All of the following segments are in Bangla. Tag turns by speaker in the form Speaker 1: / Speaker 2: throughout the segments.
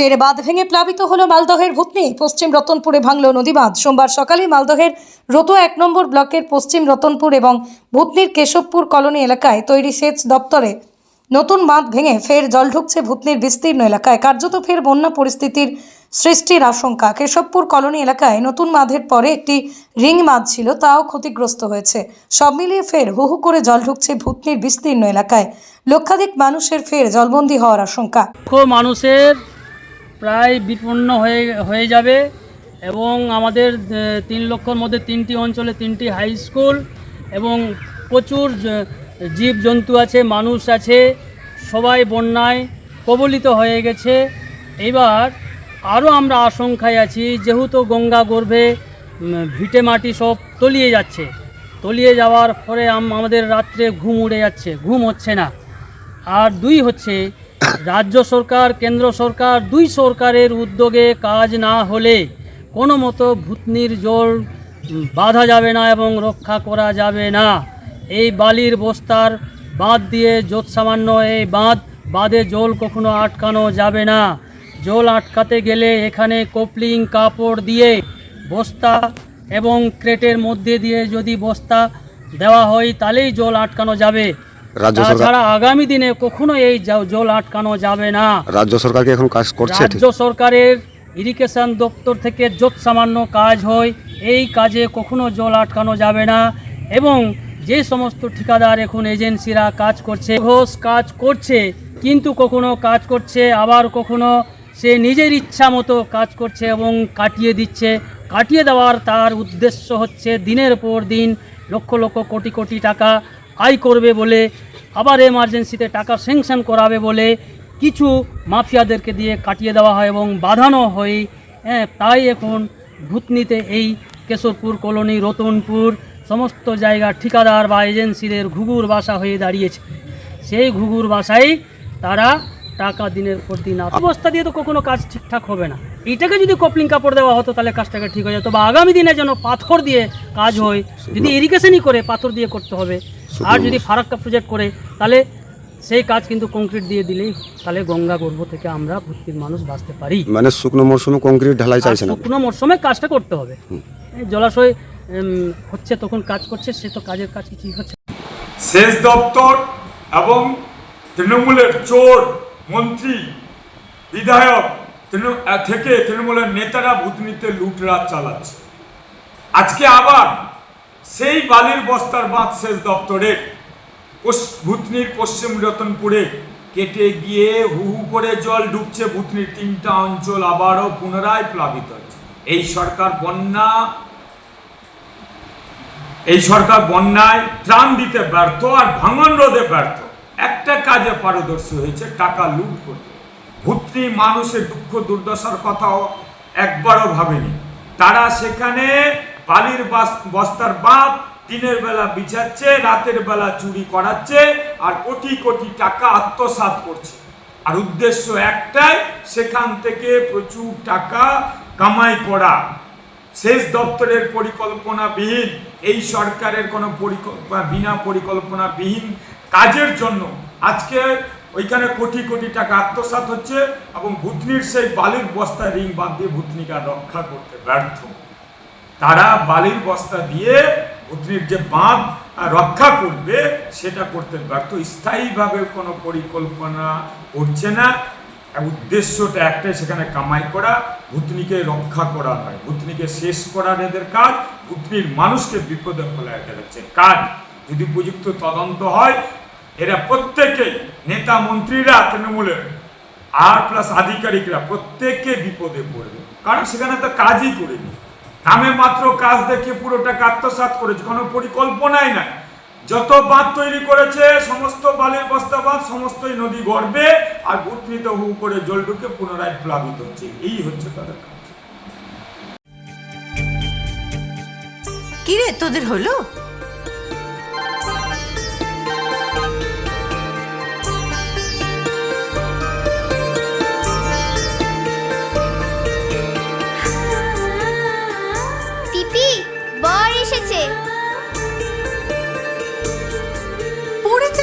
Speaker 1: ফের বাঁধ ভেঙে প্লাবিত হলো মালদহের ভূতনি। পশ্চিম রতনপুরে ভাঙল নদী বাঁধ সোমবার সকালে মালদহের রতো এক নম্বর ব্লকের পশ্চিম রতনপুর এবং ভূতনির কেশবপুর কলোনি এলাকায় তৈরি সেচ দপ্তরে নতুন বাঁধ ভেঙে ফের জল ঢুকছে ভূতনির বিস্তীর্ণ এলাকায়। কার্যত ফের বন্যা পরিস্থিতির সৃষ্টির আশঙ্কা। কেশবপুর কলোনি এলাকায় নতুন বাঁধের পরে একটি রিং বাঁধ ছিল, তাও ক্ষতিগ্রস্ত হয়েছে। সব মিলিয়ে ফের হু হু করে জল ঢুকছে ভূতনির বিস্তীর্ণ এলাকায়। লক্ষাধিক মানুষের ফের জলবন্দী হওয়ার আশঙ্কা।
Speaker 2: মানুষের প্রায় বিপন্ন হয়ে হয়ে যাবে এবং আমাদের তিন লক্ষর মধ্যে তিনটি অঞ্চলে তিনটি হাই স্কুল এবং প্রচুর জীবজন্তু আছে, মানুষ আছে, সবাই বন্যায় কবলিত হয়ে গেছে। এবার আরও আমরা আশঙ্কায় আছি, যেহেতু গঙ্গা গর্ভে ভিটে মাটি সব তলিয়ে যাচ্ছে। তলিয়ে যাওয়ার পরে আমাদের রাত্রে ঘুম উড়ে যাচ্ছে, ঘুম হচ্ছে না। আর দুই হচ্ছে রাজ্য সরকার, কেন্দ্র সরকার দুই সরকারের উদ্যোগে কাজ না হলে কোনো মতো ভূতনির জল বাঁধা যাবে না এবং রক্ষা করা যাবে না। এই বালির বস্তার বাঁধ দিয়ে যত সামান্য এই বাঁধ, বাঁধে জল কখনো আটকানো যাবে না। জল আটকাতে গেলে এখানে কপলিং কাপড় দিয়ে বস্তা এবং ক্রেটের মধ্যে দিয়ে যদি বস্তা দেওয়া হয়, তাহলেই জল আটকানো যাবে।
Speaker 3: রাজ্য সরকার
Speaker 2: তাছাড়া আগামী দিনে কখনো এই জ- জল আটকানো যাবে না।
Speaker 3: রাজ্য সরকার কি এখন কাজ করছে? ঠিক
Speaker 2: রাজ্য সরকারের ইরিগেশন দপ্তর থেকে যত সামান্য কাজ হয় এই কাজে কখনো জল আটকানো যাবে না এবং যে সমস্ত ঠিকাদার এখন এজেন্সিরা কাজ করছে ঘোষ কাজ করছে কিন্তু কখনো কাজ করছে আবার কখনো সে নিজের ইচ্ছা মতো কাজ করছে এবং কাটিয়ে দিচ্ছে। কাটিয়ে দেওয়ার তার উদ্দেশ্য হচ্ছে দিনের পর দিন লক্ষ লক্ষ কোটি কোটি টাকা আয় করবে বলে আবার এমার্জেন্সিতে টাকা স্যাংশন করাবে বলে কিছু মাফিয়াদেরকে দিয়ে কাটিয়ে দেওয়া হয় এবং বাঁধানো হয়। হ্যাঁ তাই এখন ভূতনিতে এই কেশবপুর কলোনি রতনপুর সমস্ত জায়গা ঠিকাদার বা এজেন্সিদের ঘুঘুর বাসা হয়ে দাঁড়িয়েছে। সেই ঘুঘুর বাসায় তারা টাকা দিনের পর দিন অবস্থা দিয়ে তো কখনো কাজ ঠিকঠাক হবে না। এইটাকে যদি কপলিং কাপড় দেওয়া হতো তাহলে কাজটাকে ঠিক হয়ে যেত। বা আগামী দিনে যেন পাথর দিয়ে কাজ হয় যদি ইরিগেশনই করে পাথর দিয়ে করতে হবে আর যদি ফারাক্কা প্রজেক্ট করে তাহলে সেই কাজ কিন্তু কংক্রিট দিয়ে দিলেই তাহলে গঙ্গা গর্ভ থেকে আমরা ভর্তির মানুষ বাঁচতে পারি।
Speaker 3: মানে শুকনো মরশুমে কংক্রিট ঢালাই চাইছে না।
Speaker 2: শুকনো মরশুমে কাজটা করতে হবে। এই জলাশয় হচ্ছে তখন কাজ করছে সে তো কাজের কাজ কিছুই হচ্ছে।
Speaker 4: সেচ দপ্তর এবং তৃণমূলের চোর মন্ত্রী বিধায়ক তৃণ- আহ, থেকে তৃণমূলের নেতারা ভূতনিতে লুটরাজ চালাচ্ছে। আজকে আবার সেই বালির বস্তার বাঁধ সেচ দপ্তরে ভূতনির পশ্চিম রতনপুরে কেটে গিয়ে হু হু করে জল ঢুকছে ভূতনির তিনটা অঞ্চল আবারও পুনরায় প্লাবিত হচ্ছে। এই সরকার বন্যা, এই সরকার বন্যায় ত্রাণ দিতে ব্যর্থ আর ভাঙন রোধে ব্যর্থ। একটা কাজে পারদর্শী হয়েছে, টাকা লুট করতে। ভূত্রী মানুষের দুঃখ দুর্দশার কথাও একবারও ভাবেনি। তারা সেখানে বালির বস্তার বাঁধ দিনের বেলা বিছাচ্ছে রাতের বেলা চুরি করাচ্ছে আর কোটি কোটি টাকা আত্মসাৎ করছে। আর উদ্দেশ্য একটাই, সেখান থেকে প্রচুর টাকা কামাই করা। শেষ দপ্তরের পরিকল্পনাবিহীন, এই সরকারের কোনো পরিকল্পনা বিনা পরিকল্পনাবিহীন কাজের জন্য আজকে ওইখানে কোটি কোটি টাকা আত্মসাৎ হচ্ছে এবং ভূতনির সেই বালির বস্তা রিং বাদ দিয়ে ভূতনিকা রক্ষা করতে ব্যর্থ। তারা বালির বস্তা দিয়ে ভূতনির যে বাঁধ রক্ষা করবে, সেটা করতে ব্যর্থ। স্থায়ীভাবে কোনো পরিকল্পনা করছে না। উদ্দেশ্যটা একটাই, সেখানে কামাই করা, ভূতনিকে রক্ষা করা নয়। ভূতনিকে শেষ করার এদের কাজ, ভূতনির মানুষকে বিপদে ফেলা এদের কাজ যদি উপযুক্ত তদন্ত হয়, এরা প্রত্যেকেই নেতা মন্ত্রীরা তৃণমূলের, আর প্লাস আধিকারিকরা প্রত্যেকে বিপদে পড়বে। কারণ সেখানে তো কাজই করেনি। নামে মাত্র কাজ দেখে পুরোটাকে আত্মসাত করেছে, কোনো পরিকল্পনাই নাই। যত বাঁধ তৈরি করেছে, সমস্ত বালির বস্তা বাঁধ, সমস্তই নদী গর্বে আর ভূতনিত হু করে জল ঢুকে পুনরায় প্লাবিত হচ্ছে। এই হচ্ছে তাদের কাজ।
Speaker 5: কিরে, তোদের হলো?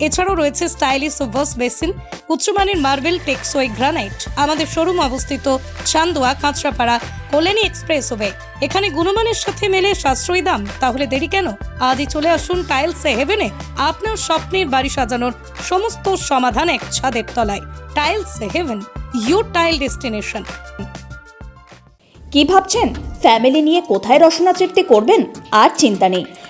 Speaker 1: এছাড়াও রয়েছে স্টাইলিশ ওয়াশ বেসিন, উচ্চমানের মার্বেল টেক্সোই গ্রানাইট। আমাদের শোরুম অবস্থিত চান্দোয়া, কাঁচরাপাড়া, কল্যাণী এক্সপ্রেস ওয়ে। এখানে গুণমানের সাথে মেলে সাশ্রয়ী দাম। তাহলে দেরি কেন? আজই চলে আসুন টাইলস হেভেনে। আপনার স্বপ্নের বাড়ি সাজানোর সমস্ত সমাধান এক ছাদের তলায়। Tiles heaven, your tile destination.
Speaker 6: কি ভাবছেন? ফ্যামিলি নিয়ে কোথায় রসনা তৃপ্তি করবেন? আর চিন্তা নেই।